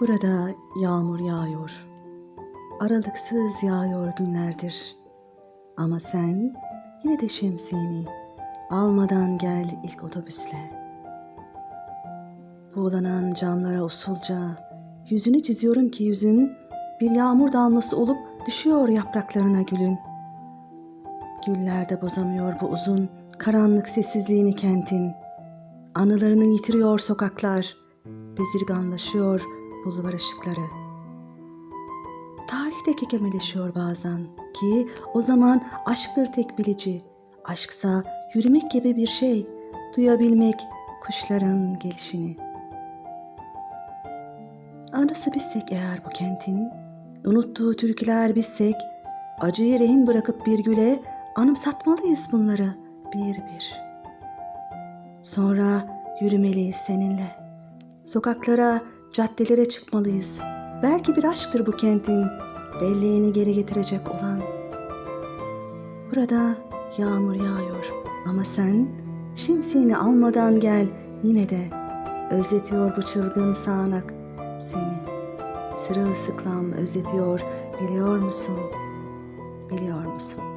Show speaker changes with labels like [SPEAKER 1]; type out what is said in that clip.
[SPEAKER 1] Burada yağmur yağıyor. Aralıksız yağıyor günlerdir. Ama sen yine de şemsiyeni almadan gel ilk otobüsle. Buğulanan camlara usulca yüzünü çiziyorum ki yüzün bir yağmur damlası olup düşüyor yapraklarına gülün. Güller de bozamıyor bu uzun karanlık sessizliğini kentin. Anılarını yitiriyor sokaklar, bezirganlaşıyor bulvar ışıkları. Tarih de kekemeleşiyor bazen ki o zaman aşktır tek bilici. Aşksa yürümek gibi bir şey, duyabilmek kuşların gelişini. Anısı bizsek eğer bu kentin, unuttuğu türküler bizsek, acıyı rehin bırakıp bir güle anımsatmalıyız bunları bir bir. Sonra yürümeliyiz seninle. Sokaklara, caddelere çıkmalıyız. Belki bir aşktır bu kentin belleğini geri getirecek olan. Burada yağmur yağıyor ama sen şemsiyeni almadan gel yine de özletiyor bu çılgın sağanak seni. Sırılsıklam özletiyor biliyor musun? Biliyor musun?